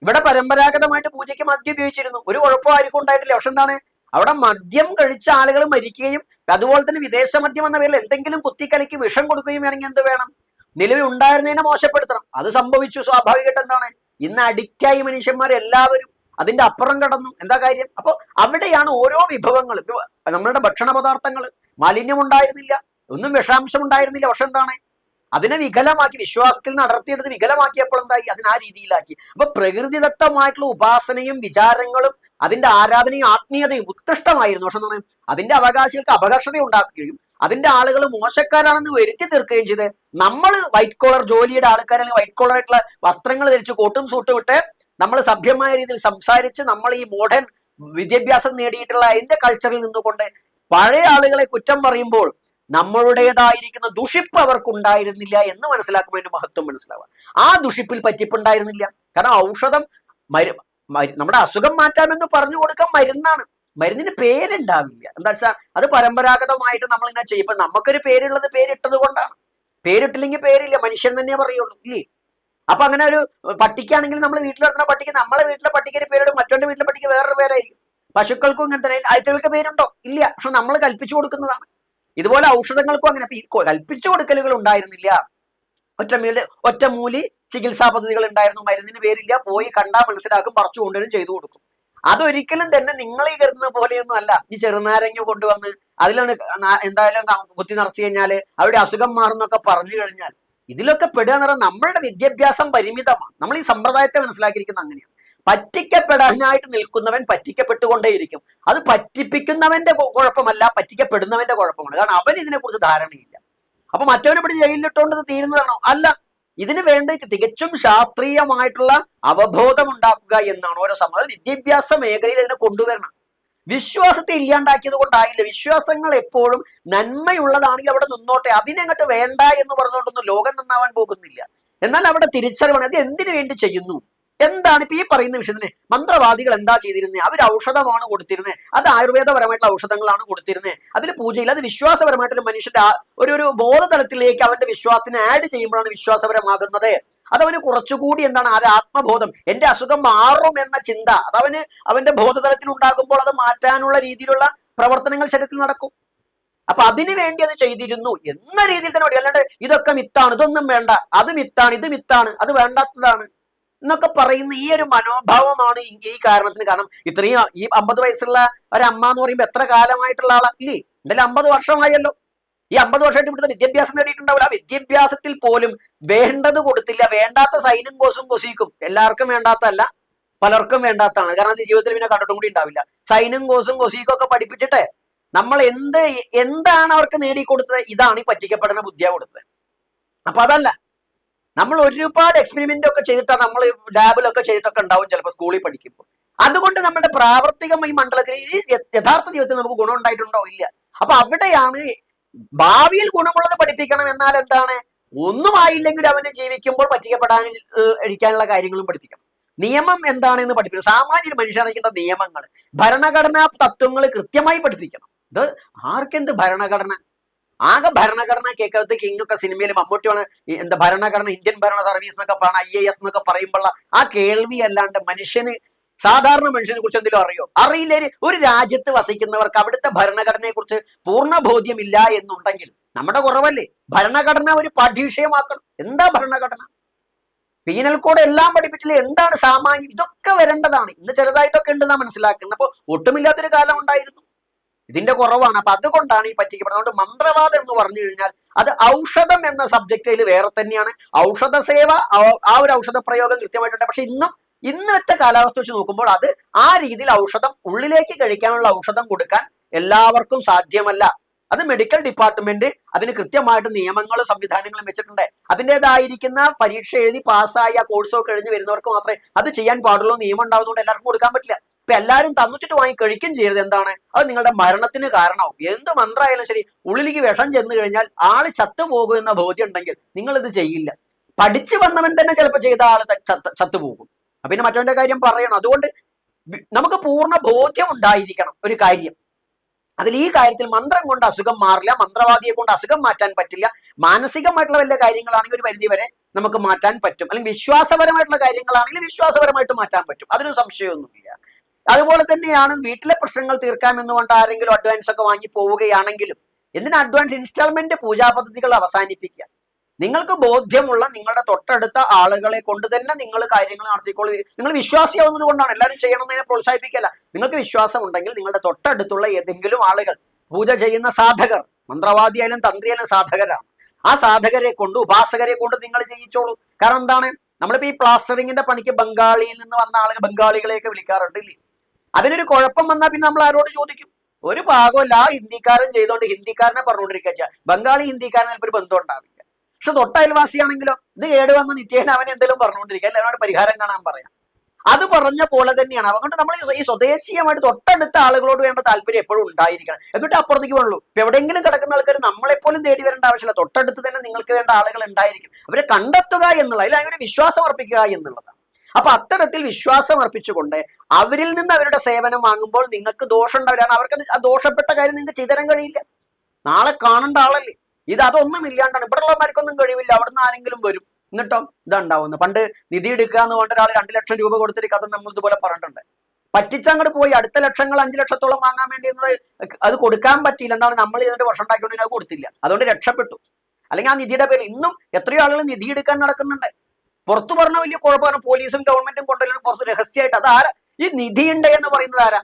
ഇവിടെ പരമ്പരാഗതമായിട്ട് പൂജയ്ക്ക് മദ്യം ഉപയോഗിച്ചിരുന്നു. ഒരു കുഴപ്പം ആർക്കും ഉണ്ടായിട്ടില്ല. പക്ഷെ എന്താണ്? അവിടെ മദ്യം കഴിച്ച ആളുകൾ മരിക്കുകയും അതുപോലെ തന്നെ വിദേശ മദ്യം എന്ന പേരിൽ എന്തെങ്കിലും കുത്തിക്കലയ്ക്ക് വിഷം കൊടുക്കുകയും വേണമെങ്കിൽ എന്ത് വേണം? നിലവിൽ ഉണ്ടായിരുന്നതിനെ മോശപ്പെടുത്തണം. അത് സംഭവിച്ചു. സ്വാഭാവികമായിട്ട് എന്താണ്? ഇന്ന് അഡിക്റ്റായി മനുഷ്യന്മാർ എല്ലാവരും അതിന്റെ അപ്പുറം കടന്നു. എന്താ കാര്യം? അപ്പൊ അവിടെയാണ് ഓരോ വിഭവങ്ങളും. നമ്മളുടെ ഭക്ഷണ പദാർത്ഥങ്ങൾ മാലിന്യം ഉണ്ടായിരുന്നില്ല. ഒന്നും വിഷാംശം ഉണ്ടായിരുന്നില്ല. പക്ഷെ എന്താണ്? അതിനെ വികലമാക്കി വിശ്വാസത്തിൽ നിന്ന് അടർത്തിയെടുത്ത് വികലമാക്കിയപ്പോൾ എന്തായി? അതിന് ആ രീതിയിലാക്കി. അപ്പൊ പ്രകൃതിദത്തമായിട്ടുള്ള ഉപാസനയും വിചാരങ്ങളും അതിന്റെ ആരാധനയും ആത്മീയതയും ഉത്കൃഷ്ടമായിരുന്നു. പക്ഷെ എന്താണ് അതിന്റെ അവകാശികൾക്ക് അപകർഷത ഉണ്ടാക്കുകയും അതിന്റെ ആളുകൾ മോശക്കാരാണെന്ന് വരുത്തി തീർക്കുകയും ചെയ്ത് നമ്മൾ വൈറ്റ് കോളർ ജോലിയുടെ ആൾക്കാർ അല്ലെങ്കിൽ വൈറ്റ് കോളർ ആയിട്ടുള്ള വസ്ത്രങ്ങൾ ധരിച്ച് കോട്ടും സൂട്ടും ഇട്ട് നമ്മൾ സഭ്യമായ രീതിയിൽ സംസാരിച്ച് നമ്മൾ ഈ മോഡേൺ വിദ്യാഭ്യാസം നേടിയിട്ടുള്ള അതിന്റെ കൾച്ചറിൽ നിന്നുകൊണ്ട് പഴയ ആളുകളെ കുറ്റം പറയുമ്പോൾ നമ്മളുടേതായിരിക്കുന്ന ദുഷിപ്പ് അവർക്കുണ്ടായിരുന്നില്ല എന്ന് മനസ്സിലാക്കുമ്പോൾ അതിന്റെ മഹത്വം മനസ്സിലാവുക ആ ദുഷിപ്പിൽ പറ്റിപ്പുണ്ടായിരുന്നില്ല. കാരണം ഔഷധം മരു നമ്മുടെ അസുഖം മാറ്റാമെന്ന് പറഞ്ഞു കൊടുക്കാൻ മരുന്നാണ്. മരുന്നിന് പേരുണ്ടാവില്ല. എന്താ വെച്ചാൽ അത് പരമ്പരാഗതമായിട്ട് നമ്മൾ ഇങ്ങനെ ചെയ്യും. ഇപ്പൊ നമുക്കൊരു പേരുള്ളത് പേരിട്ടത് കൊണ്ടാണ്. പേരിട്ടില്ലെങ്കിൽ പേരില്ല. മനുഷ്യൻ തന്നെ പറയുള്ളൂ. ഇല്ലേ? അപ്പൊ അങ്ങനെ ഒരു പട്ടിക്കാണെങ്കിൽ നമ്മൾ വീട്ടിൽ വരുന്ന പട്ടിക്ക് നമ്മളെ വീട്ടിലെ പട്ടിക്ക് പേരിടും. മറ്റൊരു വീട്ടിലെ പട്ടിക്ക് വേറൊരു പേരായിരിക്കും. പശുക്കൾക്കും ഇങ്ങനെ തന്നെ ആയത്തുകൾക്ക് പേരുണ്ടോ? ഇല്ല. പക്ഷെ നമ്മൾ കൽപ്പിച്ചു കൊടുക്കുന്നതാണ്. ഇതുപോലെ ഔഷധങ്ങൾക്കും അങ്ങനെ കൽപ്പിച്ചു കൊടുക്കലുകൾ ഉണ്ടായിരുന്നില്ല. ഒറ്റമൂലി ഒറ്റമൂലി ചികിത്സാ പദ്ധതികൾ ഉണ്ടായിരുന്നു. മരുന്നിന് പേരില്ല. പോയി കണ്ടാൽ മനസ്സിലാക്കും പറിച്ചു കൊണ്ടുവരും ചെയ്തു കൊടുക്കും. അതൊരിക്കലും തന്നെ നിങ്ങൾ ഈ കരുതുന്ന പോലെയൊന്നും അല്ല. ഈ ചെറുനാരങ്ങ കൊണ്ടുവന്ന് അതിലാണ് എന്തായാലും കുത്തി നിറച്ചു കഴിഞ്ഞാൽ അവിടെ അസുഖം മാറുന്നൊക്കെ പറഞ്ഞു കഴിഞ്ഞാൽ ഇതിലൊക്കെ പെടുക എന്ന് പറഞ്ഞാൽ നമ്മളുടെ വിദ്യാഭ്യാസം പരിമിതമാണ്. നമ്മൾ ഈ സമ്പ്രദായത്തെ മനസ്സിലാക്കിയിരിക്കുന്നത് അങ്ങനെയാണ്. പറ്റിക്കപ്പെടാനായിട്ട് നിൽക്കുന്നവൻ പറ്റിക്കപ്പെട്ടുകൊണ്ടേയിരിക്കും. അത് പറ്റിപ്പിക്കുന്നവന്റെ കുഴപ്പമല്ല പറ്റിക്കപ്പെടുന്നവന്റെ കുഴപ്പമാണ്. കാരണം അവൻ ഇതിനെക്കുറിച്ച് ധാരണയില്ല. അപ്പൊ മറ്റവനെ പിടിച്ച് ജയിലിലിട്ടുകൊണ്ട് തീരുന്നതാണോ? അല്ല. ഇതിന് വേണ്ട തികച്ചും ശാസ്ത്രീയമായിട്ടുള്ള അവബോധം ഉണ്ടാക്കുക എന്നാണ് ഓരോ സമ്മതം വിദ്യാഭ്യാസ മേഖലയിൽ ഇതിനെ കൊണ്ടുവരണം. വിശ്വാസത്തെ ഇല്ലാണ്ടാക്കിയത് കൊണ്ടായില്ല. വിശ്വാസങ്ങൾ എപ്പോഴും നന്മയുള്ളതാണെങ്കിൽ അവിടെ നിന്നോട്ടെ. അതിനങ്ങോട്ട് വേണ്ട എന്ന് പറഞ്ഞുകൊണ്ടൊന്നും ലോകം നന്നാവാൻ പോകുന്നില്ല. എന്നാൽ അവിടെ തിരിച്ചറിവാണ്. അത് എന്തിനു വേണ്ടി ചെയ്യുന്നു? എന്താണ് ഇപ്പൊ ഈ പറയുന്ന വിഷയത്തിന് മന്ത്രവാദികൾ എന്താ ചെയ്തിരുന്നത് അവർ ഔഷധമാണ് കൊടുത്തിരുന്നത് അത് ആയുർവേദപരമായിട്ടുള്ള ഔഷധങ്ങളാണ് കൊടുത്തിരുന്നത് അതിൽ പൂജയിൽ അത് വിശ്വാസപരമായിട്ടൊരു മനുഷ്യന്റെ ഒരു ഒരു ബോധതലത്തിലേക്ക് അവന്റെ വിശ്വാസത്തിന് ആഡ് ചെയ്യുമ്പോഴാണ് വിശ്വാസപരമാകുന്നത്. അതവന് കുറച്ചുകൂടി എന്താണ്? ആ ആത്മബോധം. എന്റെ അസുഖം മാറും എന്ന ചിന്ത. അതവന് അവന്റെ ബോധതലത്തിൽ ഉണ്ടാകുമ്പോൾ അത് മാറ്റാനുള്ള രീതിയിലുള്ള പ്രവർത്തനങ്ങൾ ശരീരത്തിൽ നടക്കും. അപ്പൊ അതിനു വേണ്ടി അത് ചെയ്തിരുന്നു. എന്ന രീതിയിൽ തന്നെ അല്ലാണ്ട് ഇതൊക്കെ മിത്താണ്. ഇതൊന്നും വേണ്ട. അത് മിത്താണ്. ഇത് മിത്താണ്. അത് വേണ്ടാത്തതാണ്. എന്നൊക്കെ പറയുന്ന ഈ ഒരു മനോഭാവമാണ് ഈ കാരണത്തിന് കാരണം. ഇത്രയും ഈ അമ്പത് വയസ്സുള്ള ഒരു അമ്മ എന്ന് പറയുമ്പോൾ എത്ര കാലമായിട്ടുള്ള ആളാ? ഇല്ലേ? എന്തായാലും അമ്പത് വർഷമായല്ലോ. ഈ അമ്പത് വർഷമായിട്ട് ഇവിടുത്തെ വിദ്യാഭ്യാസം നേടിയിട്ടുണ്ടാവില്ല. ആ വിദ്യാഭ്യാസത്തിൽ പോലും വേണ്ടത് കൊടുത്തില്ല. വേണ്ടാത്ത സൈനും കോസും കൊസീക്കും. എല്ലാവർക്കും വേണ്ടാത്തല്ല പലർക്കും വേണ്ടാത്തതാണ്. കാരണം അത് ജീവിതത്തിൽ പിന്നെ കണ്ടിട്ടും കൂടി ഉണ്ടാവില്ല. സൈനും കോസും കൊസീക്കും ഒക്കെ പഠിപ്പിച്ചിട്ട് നമ്മൾ എന്ത് എന്താണ് അവർക്ക് നേടിക്കൊടുത്തത്? ഇതാണ് ഈ പറ്റിക്കപ്പെടുന്ന ബുദ്ധിയ കൊടുത്തത്. അപ്പൊ അതല്ല. നമ്മൾ ഒരുപാട് എക്സ്പെരിമെന്റ് ഒക്കെ ചെയ്തിട്ടാണ് നമ്മൾ ലാബിലൊക്കെ ചെയ്തിട്ടൊക്കെ ഉണ്ടാവും ചിലപ്പോൾ സ്കൂളിൽ പഠിക്കുമ്പോൾ അതുകൊണ്ട് നമ്മുടെ പ്രാവർത്തികം ഈ മണ്ഡലത്തിൽ ഈ യഥാർത്ഥ ജീവിതത്തിൽ നമുക്ക് ഗുണം ഉണ്ടായിട്ടുണ്ടോ? ഇല്ല. അപ്പൊ അവിടെയാണ് ഭാവിയിൽ ഗുണമുള്ളത് പഠിപ്പിക്കണം എന്നാൽ എന്താണ്? ഒന്നും ആയില്ലെങ്കിൽ അവന് ജീവിക്കുമ്പോൾ പറ്റിക്കപ്പെടാൻ ഇരിക്കാനുള്ള കാര്യങ്ങളും പഠിപ്പിക്കണം. നിയമം എന്താണെന്ന് പഠിപ്പിക്കണം. സാമാന്യ മനുഷ്യർക്കുന്ന നിയമങ്ങൾ ഭരണഘടനാ തത്വങ്ങൾ കൃത്യമായി പഠിപ്പിക്കണം. ഇത് ആർക്കെന്ത് ഭരണഘടന ആകെ ഭരണഘടന കേൾക്കത്തേക്ക് ഇങ്ങനത്തെ സിനിമയിൽ മമ്മൂട്ടിയാണ് എന്താ ഭരണഘടന ഇന്ത്യൻ ഭരണ സർവീസ് എന്നൊക്കെ പറയണം ഐ എ എസ് എന്നൊക്കെ പറയുമ്പോൾ ആ കേൾവി അല്ലാണ്ട് മനുഷ്യന് സാധാരണ മനുഷ്യനെ കുറിച്ച് എന്തെങ്കിലും അറിയോ? അറിയില്ലേ ഒരു രാജ്യത്ത് വസിക്കുന്നവർക്ക് അവിടുത്തെ ഭരണഘടനയെ കുറിച്ച് പൂർണ ബോധ്യമില്ല എന്നുണ്ടെങ്കിൽ നമ്മുടെ കുറവല്ലേ? ഭരണഘടന ഒരു പാഠ്യവിഷയമാക്കണം എന്താ ഭരണഘടന? പീനൽ കോഡ് എല്ലാം പഠിപ്പിച്ചില്ലേ? എന്താണ് സാമാന്യം? ഇതൊക്കെ വരേണ്ടതാണ്. ഇന്ന് ചെറുതായിട്ടൊക്കെ ഉണ്ടെന്നാ മനസ്സിലാക്കുന്നത്. അപ്പൊ ഒട്ടുമില്ലാത്തൊരു കാലം ഉണ്ടായിരുന്നു. ഇതിന്റെ കുറവാണ്. അപ്പൊ അതുകൊണ്ടാണ് ഈ പറ്റിക്കപ്പെടുന്നത് അതുകൊണ്ട് മന്ത്രവാദം എന്ന് പറഞ്ഞു കഴിഞ്ഞാൽ അത് ഔഷധം എന്ന സബ്ജക്റ്റിൽ വേറെ തന്നെയാണ്. ഔഷധ സേവ ആ- ഒരു ഔഷധ പ്രയോഗം കൃത്യമായിട്ടുണ്ട്. പക്ഷെ ഇന്നും ഇന്നത്തെ കാലാവസ്ഥ വെച്ച് നോക്കുമ്പോൾ അത് ആ രീതിയിൽ ഔഷധം ഉള്ളിലേക്ക് കഴിക്കാനുള്ള ഔഷധം കൊടുക്കാൻ എല്ലാവർക്കും സാധ്യമല്ല. അത് മെഡിക്കൽ ഡിപ്പാർട്ട്മെന്റ് അതിന് കൃത്യമായിട്ട് നിയമങ്ങളും സംവിധാനങ്ങളും വെച്ചിട്ടുണ്ട്. അതിന്റെതായിരിക്കുന്ന പരീക്ഷ എഴുതി പാസ്സായി ആ കോഴ്സോ കഴിഞ്ഞ് വരുന്നവർക്ക് മാത്രമേ അത് ചെയ്യാൻ പാടുള്ളൂ. നിയമം ഉണ്ടാകുന്നതുകൊണ്ട് എല്ലാവർക്കും കൊടുക്കാൻ പറ്റില്ല. ഇപ്പൊ എല്ലാവരും തന്നിട്ട് വാങ്ങി കഴിക്കും ചെയ്യരുത്. എന്താണ്? അത് നിങ്ങളുടെ മരണത്തിന് കാരണമാവും. എന്ത് മന്ത്രമായാലും ശരി ഉള്ളിലേക്ക് വിഷം ചെന്നു കഴിഞ്ഞാൽ ആൾ ചത്തുപോകും എന്ന ബോധ്യം ഉണ്ടെങ്കിൽ നിങ്ങൾ ഇത് ചെയ്യില്ല. പഠിച്ചു വന്നവൻ തന്നെ ചിലപ്പോൾ ചെയ്ത ആൾ ചത്തുപോകും. അപ്പൊ പിന്നെ മറ്റവന്റെ കാര്യം പറയണം. അതുകൊണ്ട് നമുക്ക് പൂർണ ബോധ്യം ഉണ്ടായിരിക്കണം ഒരു കാര്യം. അതിൽ ഈ കാര്യത്തിൽ മന്ത്രം കൊണ്ട് അസുഖം മാറില്ല മന്ത്രവാദിയെ കൊണ്ട് അസുഖം മാറ്റാൻ പറ്റില്ല. മാനസികമായിട്ടുള്ള വല്ല കാര്യങ്ങളാണെങ്കിൽ ഒരു പരിധി വരെ നമുക്ക് മാറ്റാൻ പറ്റും. അല്ലെങ്കിൽ വിശ്വാസപരമായിട്ടുള്ള കാര്യങ്ങളാണെങ്കിൽ വിശ്വാസപരമായിട്ട് മാറ്റാൻ പറ്റും. അതിനൊരു സംശയമൊന്നുമില്ല. അതുപോലെ തന്നെയാണ് വീട്ടിലെ പ്രശ്നങ്ങൾ തീർക്കാം കൊണ്ട് ആരെങ്കിലും അഡ്വാൻസ് ഒക്കെ വാങ്ങി പോവുകയാണെങ്കിലും എന്തിനാ അഡ്വാൻസ് ഇൻസ്റ്റാൾമെന്റ് പൂജാ പദ്ധതികൾ അവസാനിപ്പിക്കുക? നിങ്ങൾക്ക് ബോധ്യമുള്ള നിങ്ങളുടെ തൊട്ടടുത്ത ആളുകളെ കൊണ്ട് തന്നെ നിങ്ങൾ കാര്യങ്ങൾ നടത്തിക്കോളൂ. നിങ്ങൾ വിശ്വാസിയാവുന്നത് കൊണ്ടാണ്. എല്ലാവരും ചെയ്യണമെന്നതിനെ പ്രോത്സാഹിപ്പിക്കല്ല. നിങ്ങൾക്ക് വിശ്വാസം ഉണ്ടെങ്കിൽ നിങ്ങളുടെ തൊട്ടടുത്തുള്ള ഏതെങ്കിലും ആളുകൾ പൂജ ചെയ്യുന്ന സാധകർ മന്ത്രവാദിയായാലും തന്ത്രിയായാലും സാധകരാണ്. ആ സാധകരെ കൊണ്ട് ഉപാസകരെ കൊണ്ട് നിങ്ങൾ ചെയ്യിച്ചോളൂ. കാരണം എന്താണ്? നമ്മളിപ്പോ ഈ പ്ലാസ്റ്ററിങ്ങിന്റെ പണിക്ക് ബംഗാളിയിൽ നിന്ന് വന്ന ആളുകൾ ബംഗാളികളെയൊക്കെ വിളിക്കാറുണ്ട് ഇല്ലേ? അതിനൊരു കുഴപ്പം വന്നാൽ പിന്നെ നമ്മൾ ആരോട് ചോദിക്കും? ഒരു ഭാഗമല്ല ആ ഹിന്ദിക്കാരൻ ചെയ്തോണ്ട് ഹിന്ദിക്കാരനെ പറഞ്ഞുകൊണ്ടിരിക്കുക ബംഗാളി ഹിന്ദിക്കാരൻ ചിലപ്പോൾ ഒരു ബന്ധം ഉണ്ടാവില്ല. പക്ഷെ തൊട്ട അയൽവാസിയാണെങ്കിലോ ഇത് കേട് വന്ന നിത്യേന അവൻ എന്തെങ്കിലും പറഞ്ഞുകൊണ്ടിരിക്കുക. അല്ലെ? അവനോട് പരിഹാരം കാണാൻ പറയാം. അത് പറഞ്ഞ പോലെ തന്നെയാണ്. അതുകൊണ്ട് നമ്മൾ ഈ സ്വ- ഈ സ്വദേശീയമായിട്ട് തൊട്ടടുത്ത ആളുകളോട് വേണ്ട താല്പര്യം എപ്പോഴും ഉണ്ടായിരിക്കണം. എന്നിട്ട് അപ്പുറത്തേക്ക് വേണുള്ളൂ ഇപ്പൊ എവിടെയെങ്കിലും കിടക്കുന്ന ആൾക്കാർ നമ്മളെപ്പോലും തേടി വരേണ്ട ആവശ്യമില്ല. തൊട്ടടുത്ത് തന്നെ നിങ്ങൾക്ക് വേണ്ട ആളുകൾ ഉണ്ടായിരിക്കും. അവരെ കണ്ടെത്തുക എന്നുള്ള അല്ലെങ്കിൽ അവരെ വിശ്വാസം അർപ്പിക്കുക എന്നുള്ളതാണ് അപ്പൊ അത്തരത്തിൽ വിശ്വാസം അർപ്പിച്ചുകൊണ്ട് അവരിൽ നിന്ന് അവരുടെ സേവനം വാങ്ങുമ്പോൾ നിങ്ങൾക്ക് ദോഷം ഉണ്ടാവില്ല. അവർക്ക് ആ ദോഷപ്പെട്ട കാര്യം നിങ്ങൾക്ക് ചെയ്തരാൻ കഴിയില്ല. നാളെ കാണേണ്ട ആളല്ലേ? ഇത് അതൊന്നും ഇല്ലാണ്ടാണ്. ഇവിടെ ഉള്ളവർക്കൊന്നും കഴിവില്ല. അവിടുന്ന് ആരെങ്കിലും വരും. എന്നിട്ടോ? ഇതുണ്ടാവുന്നു. പണ്ട് നിധി എടുക്കുക എന്ന് പറഞ്ഞ ഒരാൾ രണ്ട് ലക്ഷം രൂപ കൊടുത്തിട്ട് കഥ നമ്മൾ ഇതുപോലെ പറഞ്ഞിട്ടുണ്ട് പറ്റിച്ചങ്ങോട്ട് പോയി. അടുത്ത ലക്ഷങ്ങൾ അഞ്ചു ലക്ഷത്തോളം വാങ്ങാൻ വേണ്ടി അത് കൊടുക്കാൻ പറ്റിയില്ല. എന്താണ്? നമ്മൾ ഇതിന്റെ വർഷം ഉണ്ടാക്കിയോണ്ട് കൊടുത്തില്ല. അതുകൊണ്ട് രക്ഷപ്പെട്ടു. അല്ലെങ്കിൽ ആ നിധിയുടെ പേര് ഇന്നും എത്രയോ ആളുകൾ നിധി എടുക്കാൻ നടക്കുന്നുണ്ട്. പുറത്തു പറഞ്ഞ വലിയ കുഴപ്പമാണ്. പോലീസും ഗവൺമെന്റും കൊണ്ടുവരുന്നത് പുറത്ത് രഹസ്യമായിട്ട്. അത് ആരാ ഈ നിധി ഉണ്ട് എന്ന് പറയുന്നത് ആരാ?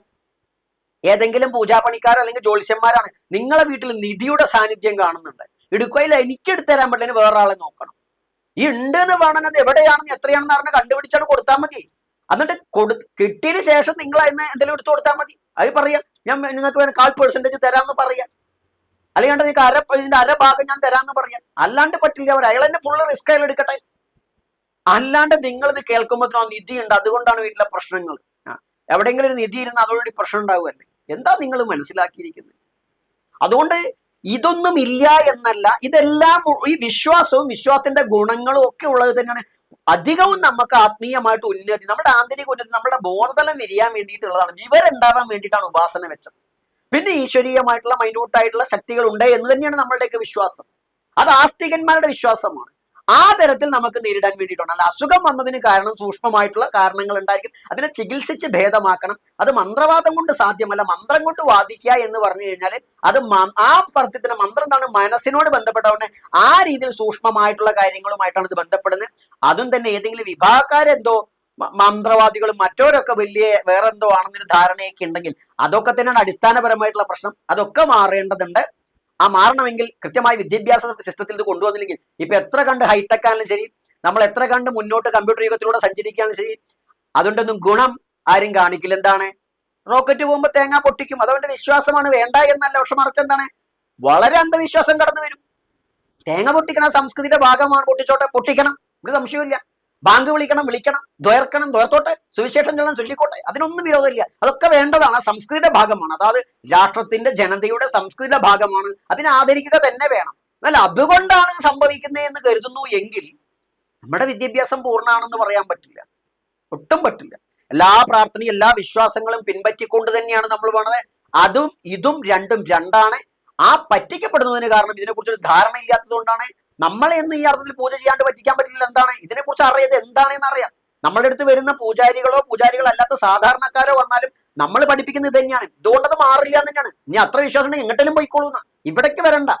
ഏതെങ്കിലും പൂജാപണിക്കാർ അല്ലെങ്കിൽ ജ്യോത്സ്യന്മാരാണ്. നിങ്ങളെ വീട്ടിൽ നിധിയുടെ സാന്നിധ്യം കാണുന്നുണ്ട്. ഇടുക്കയിൽ എനിക്ക് എടുത്തു തരാൻ പറ്റില്ല. വേറൊരാളെ നോക്കണം. ഈ ഉണ്ട് എന്ന് പറയുന്നത് എവിടെയാണെന്ന് എത്രയാണെന്ന് പറഞ്ഞ് കണ്ടുപിടിച്ചാണ് കൊടുത്താൽ മതി. എന്നിട്ട് കൊടു കിട്ടിയതിന് ശേഷം നിങ്ങൾ അതിന് എന്തെങ്കിലും എടുത്തു കൊടുത്താൽ മതി. അത് പറയാം. ഞാൻ നിങ്ങൾക്ക് വേണം കാൽ പെർസെന്റേജ് തരാമെന്ന് പറയാം. അല്ലെങ്കിൽ നിങ്ങൾക്ക് അര ഇതിന്റെ അര ഭാഗം ഞാൻ തരാമെന്ന് പറയാം. അല്ലാണ്ട് പറ്റില്ല. അവർ അയാൾ തന്നെ ഫുള്ള് റിസ്ക് അയാൾ എടുക്കട്ടെ. അല്ലാണ്ട് നിങ്ങൾ ഇത് കേൾക്കുമ്പോൾ ആ ഉണ്ട് അതുകൊണ്ടാണ് വീട്ടിലെ പ്രശ്നങ്ങൾ. എവിടെയെങ്കിലും ഒരു നിധി ഇരുന്ന് അതോടുകൂടി പ്രശ്നം ഉണ്ടാവുമല്ലേ? എന്താ നിങ്ങൾ മനസ്സിലാക്കിയിരിക്കുന്നത്? അതുകൊണ്ട് ഇതൊന്നും ഇല്ല എന്നല്ല ഇതെല്ലാം ഈ വിശ്വാസവും വിശ്വാസത്തിന്റെ ഗുണങ്ങളും ഒക്കെ ഉള്ളത് തന്നെയാണ്. അധികവും നമുക്ക് ആത്മീയമായിട്ട് ഉന്നതി നമ്മുടെ ആന്തരിക ഉന്നതി നമ്മുടെ ബോധതലം വിരിയാൻ വേണ്ടിയിട്ടുള്ളതാണ്. വിവരം ഉണ്ടാവാൻ വേണ്ടിയിട്ടാണ് ഉപാസന വെച്ചത്. പിന്നെ ഈശ്വരീയമായിട്ടുള്ള മൈന്യൂട്ടായിട്ടുള്ള ശക്തികൾ ഉണ്ട് എന്ന് തന്നെയാണ് നമ്മളുടെയൊക്കെ വിശ്വാസം. അത് ആസ്തികന്മാരുടെ വിശ്വാസമാണ്. ആ തരത്തിൽ നമുക്ക് നേരിടാൻ വേണ്ടിയിട്ടാണ്. അല്ല അസുഖം വന്നതിന് കാരണം സൂക്ഷ്മമായിട്ടുള്ള കാരണങ്ങൾ ഉണ്ടായിരിക്കും. അതിനെ ചികിത്സിച്ച് ഭേദമാക്കണം. അത് മന്ത്രവാദം കൊണ്ട് സാധ്യമല്ല. മന്ത്രം കൊണ്ട് വാദിക്കുക എന്ന് പറഞ്ഞു കഴിഞ്ഞാൽ അത് ആ പ്രത്യത്തിന് മന്ത്രം എന്താണ്? മനസ്സിനോട് ബന്ധപ്പെട്ടതുകൊണ്ട് ആ രീതിയിൽ സൂക്ഷ്മമായിട്ടുള്ള കാര്യങ്ങളുമായിട്ടാണ് ഇത് ബന്ധപ്പെടുന്നത്. അതും തന്നെ ഏതെങ്കിലും വിഭാഗക്കാരെന്തോ മന്ത്രവാദികളും മറ്റോരൊക്കെ വലിയ വേറെന്തോ ആണെന്നൊരു ധാരണയൊക്കെ ഉണ്ടെങ്കിൽ അതൊക്കെ തന്നെയാണ് അടിസ്ഥാനപരമായിട്ടുള്ള പ്രശ്നം. അതൊക്കെ മാറേണ്ടതുണ്ട്. ആ മാറണമെങ്കിൽ കൃത്യമായി വിദ്യാഭ്യാസ സിസ്റ്റത്തിൽ ഇത് കൊണ്ടുവന്നില്ലെങ്കിൽ ഇപ്പൊ എത്ര കണ്ട് ഹൈടെക് ആണെങ്കിലും ശരി നമ്മൾ എത്ര കണ്ട് മുന്നോട്ട് കമ്പ്യൂട്ടർ യുഗത്തിലൂടെ സഞ്ചരിക്കുകയാണെങ്കിലും ശരി അതുകൊണ്ടൊന്നും ഗുണം ആരും കാണിക്കില്ല. എന്താണ്? റോക്കറ്റ് പോകുമ്പോൾ തേങ്ങ പൊട്ടിക്കും. അതുകൊണ്ട് വിശ്വാസമാണ് വേണ്ട എന്നല്ല. പക്ഷെ മറിച്ച് എന്താണ്? വളരെ അന്ധവിശ്വാസം കടന്നു വരും തേങ്ങ പൊട്ടിക്കണ സംസ്കൃതിയുടെ ഭാഗമാണ്. പൊട്ടിച്ചോട്ടെ പൊട്ടിക്കണം. ഒരു സംശയമില്ല ബാങ്ക് വിളിക്കണം വിളിക്കണം ദ്വയർക്കണം ദ്വയർത്തോട്ടെ സുവിശേഷം ചെല്ലണം ചൊല്ലിക്കോട്ടെ അതിനൊന്നും വിരോധമില്ല. അതൊക്കെ വേണ്ടതാണ് സംസ്കൃത ഭാഗമാണ്. അതായത് രാഷ്ട്രത്തിന്റെ ജനതയുടെ സംസ്കൃത ഭാഗമാണ്. അതിനെ ആദരിക്കുക തന്നെ വേണം. അല്ല അതുകൊണ്ടാണ് സംഭവിക്കുന്നത് എന്ന് കരുതുന്നു എങ്കിൽ നമ്മുടെ വിദ്യാഭ്യാസം പൂർണമാണെന്ന് പറയാൻ പറ്റില്ല. ഒട്ടും പറ്റില്ല. എല്ലാ പ്രാർത്ഥനയും എല്ലാ വിശ്വാസങ്ങളും പിൻപറ്റിക്കൊണ്ട് തന്നെയാണ് നമ്മൾ വേണത് അതും ഇതും രണ്ടും രണ്ടാണ് ആ പറ്റിക്കപ്പെടുന്നതിന് കാരണം ഇതിനെക്കുറിച്ച് ഒരു ധാരണ ഇല്ലാത്തതുകൊണ്ടാണ് നമ്മളെ എന്ന് ഈ അർത്ഥത്തിൽ പൂജ ചെയ്യാണ്ട് പറ്റിക്കാൻ പറ്റില്ല എന്താണ്? ഇതിനെക്കുറിച്ച് അറിയത് എന്താണെന്ന് അറിയാം. നമ്മളുടെ അടുത്ത് വരുന്ന പൂജാരികളോ പൂജാരികളല്ലാത്ത സാധാരണക്കാരോ വന്നാലും നമ്മൾ പഠിപ്പിക്കുന്നത് തന്നെയാണ്. ഇതുകൊണ്ടത് മാറില്ല തന്നെയാണ്. ഇനി അത്ര വിശ്വാസം ഉണ്ടെങ്കിൽ എങ്ങോട്ടെങ്കിലും പോയിക്കോളൂന്ന ഇവിടേക്ക് വരണ്ട.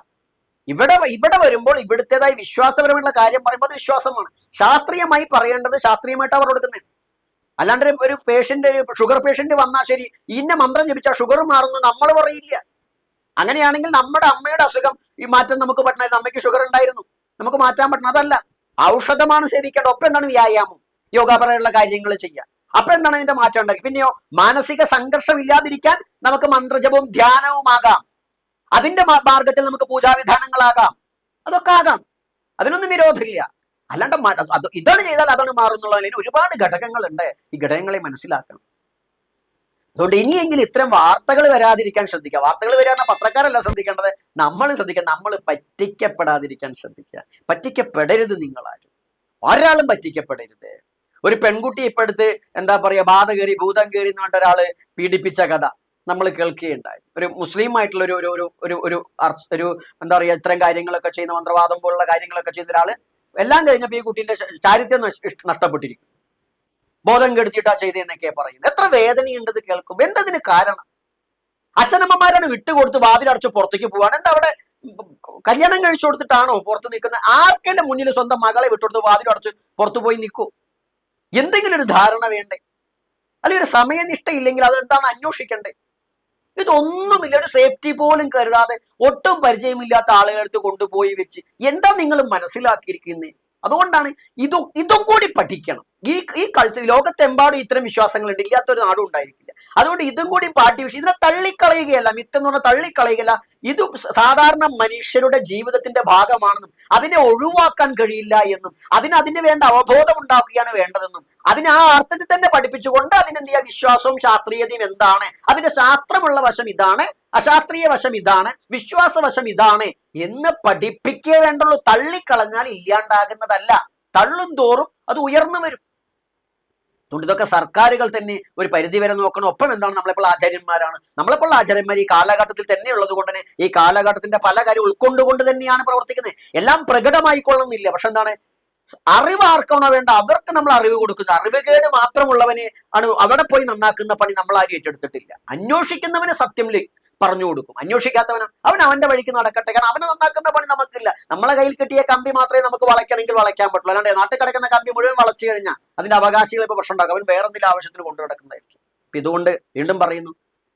ഇവിടെ ഇവിടെ വരുമ്പോൾ ഇവിടുത്തേതായ വിശ്വാസപരമായിട്ടുള്ള കാര്യം പറയുമ്പോൾ അത് വിശ്വാസമാണ്. ശാസ്ത്രീയമായി പറയേണ്ടത് ശാസ്ത്രീയമായിട്ട് അവർ കൊടുക്കുന്നത്. അല്ലാണ്ട് ഒരു പേഷ്യന്റ് ഷുഗർ പേഷ്യന്റ് വന്നാൽ ശരി ഇന്ന മന്ത്രം ജപിച്ചാൽ ഷുഗർ മാറുന്നു നമ്മൾ പറയില്ല. അങ്ങനെയാണെങ്കിൽ നമ്മുടെ അമ്മയുടെ അസുഖം ഈ മാറ്റം നമുക്ക് പറ്റണമായിരുന്നു അമ്മയ്ക്ക് ഷുഗർ ഉണ്ടായിരുന്നു. നമുക്ക് മാറ്റാൻ പറ്റണം അതല്ല. ഔഷധമാണ് സേവിക്കേണ്ടത്. ഒപ്പം എന്താണ് വ്യായാമം? യോഗപരമുള്ള കാര്യങ്ങൾ ചെയ്യുക അപ്പൊ എന്താണ് അതിന്റെ മാറ്റം ഉണ്ടാക്കി? പിന്നെയോ മാനസിക സംഘർഷം ഇല്ലാതിരിക്കാൻ നമുക്ക് മന്ത്രജപവും ധ്യാനവുമാകാം അതിന്റെ മാർഗത്തിൽ നമുക്ക് പൂജാവിധാനങ്ങളാകാം. അതൊക്കെ ആകാം. അതിനൊന്നും വിരോധമില്ല. അല്ലാണ്ട് ഇതാണ് ചെയ്താൽ അതാണ് മാറുന്നുള്ളതിന് ഒരുപാട് ഘടകങ്ങളുണ്ട്. ഈ ഘടകങ്ങളെ മനസ്സിലാക്കണം. അതുകൊണ്ട് ഇനിയെങ്കിലും ഇത്തരം വാർത്തകൾ വരാതിരിക്കാൻ ശ്രദ്ധിക്കുക. വാർത്തകൾ വരാന്ന പത്രക്കാരല്ല ശ്രദ്ധിക്കേണ്ടത്. നമ്മൾ ശ്രദ്ധിക്കുക. നമ്മൾ പറ്റിക്കപ്പെടാതിരിക്കാൻ ശ്രദ്ധിക്കുക. പറ്റിക്കപ്പെടരുത് നിങ്ങളാരും. ഒരാളും പറ്റിക്കപ്പെടരുത്. ഒരു പെൺകുട്ടി ഇപ്പൊ എന്താ പറയാ ബാധ കയറി ഭൂതം കയറി എന്ന് പറഞ്ഞ ഒരാൾ പീഡിപ്പിച്ച കഥ നമ്മൾ കേൾക്കുകയുണ്ടായി. ഒരു മുസ്ലിം ആയിട്ടുള്ള ഒരു ഒരു ഒരു ഒരു ഒരു എന്താ പറയുക ഇത്തരം കാര്യങ്ങളൊക്കെ ചെയ്യുന്ന മന്ത്രവാദം പോലുള്ള കാര്യങ്ങളൊക്കെ ചെയ്യുന്ന ഒരാൾ എല്ലാം കഴിഞ്ഞപ്പോൾ ഈ കുട്ടീന്റെ ചാരിത്യം നഷ്ടപ്പെട്ടിരിക്കും ബോധം കെടുത്തിട്ടാ ചെയ്തതെന്നൊക്കെ പറയുന്നത് എത്ര വേദനയുണ്ടത് കേൾക്കും എന്തതിന് കാരണം? അച്ഛനമ്മമാരാണ് വിട്ടുകൊടുത്ത് വാതിലടച്ച് പുറത്തേക്ക് പോവാണ്. എന്താ അവിടെ കല്യാണം കഴിച്ചു കൊടുത്തിട്ടാണോ പുറത്ത് നിൽക്കുന്നത്? ആർക്കെന്റെ മുന്നിൽ സ്വന്തം മകളെ വിട്ടുകൊടുത്ത് വാതിലടച്ച് പുറത്തു പോയി നിൽക്കൂ? എന്തെങ്കിലും ഒരു ധാരണ വേണ്ടേ? അല്ലെങ്കിൽ ഒരു സമയനിഷ്ഠ ഇല്ലെങ്കിൽ അതെന്താണ് അന്വേഷിക്കണ്ടേ? ഇതൊന്നുമില്ല. ഒരു സേഫ്റ്റി പോലും കരുതാതെ ഒട്ടും പരിചയമില്ലാത്ത ആളുകളെടുത്ത് കൊണ്ടുപോയി വെച്ച് എന്താ നിങ്ങൾ മനസ്സിലാക്കിയിരിക്കുന്നത് അതുകൊണ്ടാണ് ഇതും ഇതും കൂടി പഠിക്കണം. ഈ ഈ കൾച്ചർ ലോകത്തെമ്പാടും ഇത്തരം വിശ്വാസങ്ങളുണ്ട്. ഇല്ലാത്തൊരു നാടും ഉണ്ടായിരിക്കില്ല. അതുകൊണ്ട് ഇതും കൂടി പാർട്ടി വിഷയം ഇതിനെ തള്ളിക്കളയുകയല്ല. മിത്തെന്ന് പറഞ്ഞാൽ തള്ളിക്കളയുകയല്ല. ഇത് സാധാരണ മനുഷ്യരുടെ ജീവിതത്തിന്റെ ഭാഗമാണെന്നും അതിനെ ഒഴിവാക്കാൻ കഴിയില്ല എന്നും അതിന് അതിന് വേണ്ട അവബോധം ഉണ്ടാക്കുകയാണ് വേണ്ടതെന്നും അതിന് ആ അർത്ഥത്തിൽ തന്നെ പഠിപ്പിച്ചുകൊണ്ട് അതിനെന്ത് വിശ്വാസവും ശാസ്ത്രീയതയും എന്താണ്? അതിന്റെ ശാസ്ത്രമുള്ള വശം ഇതാണ് അശാസ്ത്രീയ വശം ഇതാണ് വിശ്വാസ വശം ഇതാണ് എന്ന് പഠിപ്പിക്കേ വേണ്ടുള്ളൂ. തള്ളിക്കളഞ്ഞാൽ ഇല്ലാണ്ടാകുന്നതല്ല. തള്ളും തോറും അത് ഉയർന്നു വരും. അതുകൊണ്ട് ഇതൊക്കെ സർക്കാരുകൾ തന്നെ ഒരു പരിധി വരെ നോക്കണം. ഒപ്പം എന്താണ് നമ്മളെപ്പോൾ ആചാര്യന്മാരാണ്. നമ്മളെപ്പോൾ ആചാര്യന്മാർ ഈ കാലഘട്ടത്തിൽ തന്നെ ഉള്ളത് കൊണ്ട് തന്നെ ഈ കാലഘട്ടത്തിന്റെ പല കാര്യം ഉൾക്കൊണ്ടുകൊണ്ട് തന്നെയാണ് പ്രവർത്തിക്കുന്നത്. എല്ലാം പ്രകടമായിക്കൊള്ളണമെന്നില്ല പക്ഷെ എന്താണ്? അറിവ് ആർക്കാണോ വേണ്ട അവർക്ക് നമ്മൾ അറിവ് കൊടുക്കുന്നത്. അറിവുകേട് മാത്രമുള്ളവനെ ആണ് അവിടെ പോയി നന്നാക്കുന്ന പണി നമ്മൾ ആരും ഏറ്റെടുത്തിട്ടില്ല. അന്വേഷിക്കുന്നവന് സത്യം പറഞ്ഞു കൊടുക്കും. അന്വേഷിക്കാത്തവനാ. അവൻ അവന്റെ വഴിക്ക് നടക്കട്ടെ. കാരണം അവനെ നന്നാക്കുന്ന പണി നമുക്കില്ല. നമ്മളെ കയ്യിൽ കിട്ടിയ കമ്പി മാത്രമേ നമുക്ക് വളയ്ക്കണമെങ്കിൽ വളയ്ക്കാൻ പറ്റുള്ളൂ. അല്ലാണ്ട് നാട്ടിൽ കിടക്കുന്ന കമ്പി മുഴുവൻ വളച്ചു കഴിഞ്ഞാൽ അതിന്റെ അവകാശികൾ ഇപ്പൊ പ്രശ്നം ഉണ്ടാക്കും അവൻ വേറെ എന്തെങ്കിലും ആവശ്യത്തിന് കൊണ്ടു നടക്കുന്നതായിരിക്കും. അപ്പൊ ഇതുകൊണ്ട് വീണ്ടും പറയുന്നു.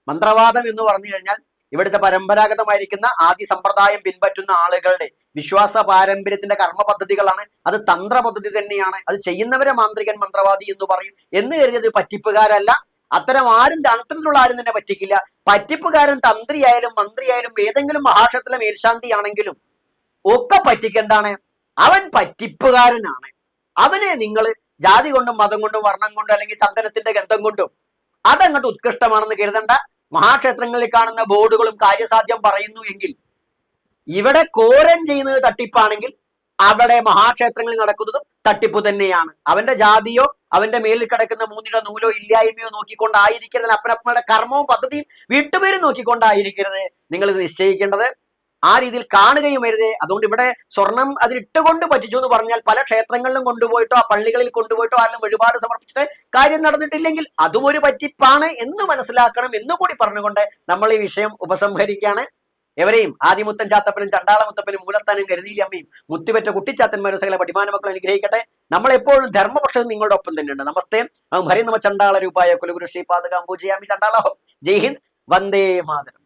മന്ത്രവാദം എന്ന് പറഞ്ഞു കഴിഞ്ഞാൽ ഇവിടുത്തെ പരമ്പരാഗതമായിരിക്കുന്ന ആദ്യ സമ്പ്രദായം പിൻപറ്റുന്ന ആളുകളുടെ വിശ്വാസ പാരമ്പര്യത്തിന്റെ കർമ്മ പദ്ധതികളാണ് അത് തന്ത്ര പദ്ധതി തന്നെയാണ്. അത് ചെയ്യുന്നവരെ മാന്ത്രികൻ മന്ത്രവാദി എന്ന് പറയും. എന്ന് കരുതിയത് പറ്റിപ്പുകാരല്ല. അത്തരം ആരും അത്തരത്തിലുള്ള ആരും തന്നെ പറ്റിക്കില്ല. പറ്റിപ്പുകാരൻ തന്ത്രിയായാലും മന്ത്രിയായാലും ഏതെങ്കിലും മഹാക്ഷത്തിലെ മേൽശാന്തി ആണെങ്കിലും ഒക്കെ പറ്റിക്കെന്താണ് അവൻ പറ്റിപ്പുകാരനാണ്. അവനെ നിങ്ങൾ ജാതി കൊണ്ടും മതം കൊണ്ടും വർണം കൊണ്ടും അല്ലെങ്കിൽ ചന്ദനത്തിന്റെ ഗന്ധം കൊണ്ടും അതങ്ങോട്ട് ഉത്കൃഷ്ടമാണെന്ന് കരുതണ്ട. മഹാക്ഷേത്രങ്ങളിൽ കാണുന്ന ബോർഡുകളും കാര്യസാധ്യം പറയുന്നു എങ്കിൽ ഇവിടെ കോരൻ ചെയ്യുന്നത് തട്ടിപ്പാണെങ്കിൽ അവിടെ മഹാക്ഷേത്രങ്ങളിൽ നടക്കുന്നതും തട്ടിപ്പ് തന്നെയാണ്. അവന്റെ ജാതിയോ അവന്റെ മേലിൽ കിടക്കുന്ന മൂന്നിട നൂലോ ഇല്ലായ്മയോ നോക്കിക്കൊണ്ടായിരിക്കരുത്. അപ്പനപ്പനയുടെ കർമ്മവും പദ്ധതിയും വീട്ടുപേരും നോക്കിക്കൊണ്ടായിരിക്കരുത്. നിങ്ങൾ ഇത് നിശ്ചയിക്കേണ്ടത് ആ രീതിയിൽ കാണുകയും വരുത് അതുകൊണ്ട് ഇവിടെ സ്വർണം അതിലിട്ടുകൊണ്ട് പറ്റിച്ചു എന്ന് പറഞ്ഞാൽ പല ക്ഷേത്രങ്ങളിലും കൊണ്ടുപോയിട്ടോ ആ പള്ളികളിൽ കൊണ്ടുപോയിട്ടോ ആരും ഒരുപാട് സമർപ്പിച്ചിട്ട് കാര്യം നടന്നിട്ടില്ലെങ്കിൽ അതും ഒരു പറ്റിപ്പാണ് എന്ന് മനസ്സിലാക്കണം എന്നുകൂടി പറഞ്ഞുകൊണ്ട് നമ്മൾ ഈ വിഷയം ഉപസംഹരിക്കുകയാണ്. എവരെയും ആദിമുത്തൻ ചാത്തപ്പനും ചണ്ടാള മുത്തപ്പനും മൂലത്താനും കരുതിയില്ലമ്മയും മുത്തിപെറ്റ കുട്ടിച്ചാത്തന്മാരും സകല പഠിമാന മക്കൾ അനുഗ്രഹിക്കട്ടെ. നമ്മൾ എപ്പോഴും ധർമ്മപക്ഷം നിങ്ങളുടെ ഒപ്പം തന്നെയുണ്ട്. നമസ്തേ. ഹരി നമ ചണ്ടാള രൂപായ കുലഗുരു ശ്രീ പൂജയാമി ചണ്ടാളോ. ജയ് ഹിന്ദ്. വന്ദേ മാതരം.